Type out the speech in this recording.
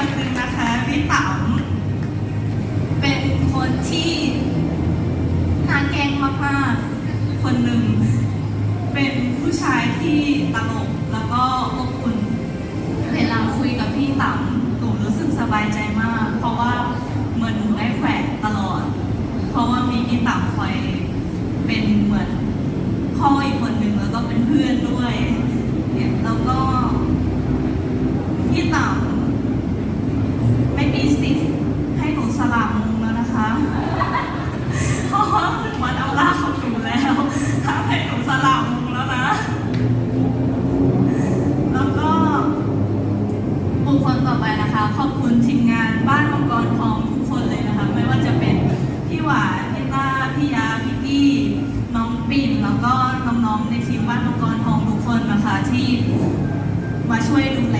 คนหนึ่งนะคะพี่ต๋อมเป็นคนที่น่าแกงมากๆ คนหนึ่ง เป็นผู้ชายที่ตลกแล้วก็อบอุ่นเวลาคุยกับพี่ต๋อมหนูรู้สึกสบายใจมาก เพราะว่าเหมือนหนูได้แขวนตลอด เพราะว่ามีพี่ต๋อมคอยเป็นเหมือน คนต่อไปนะคะ ขอบคุณทีมงานบ้านมังกรทองทุกคนเลยนะคะ ไม่ว่าจะเป็นพี่หวานพี่ต้าพี่ยาพี่กี้น้องปิ่นแล้วก็น้องๆในทีมบ้านมังกรทองทุกคนนะคะที่มาช่วยดูแล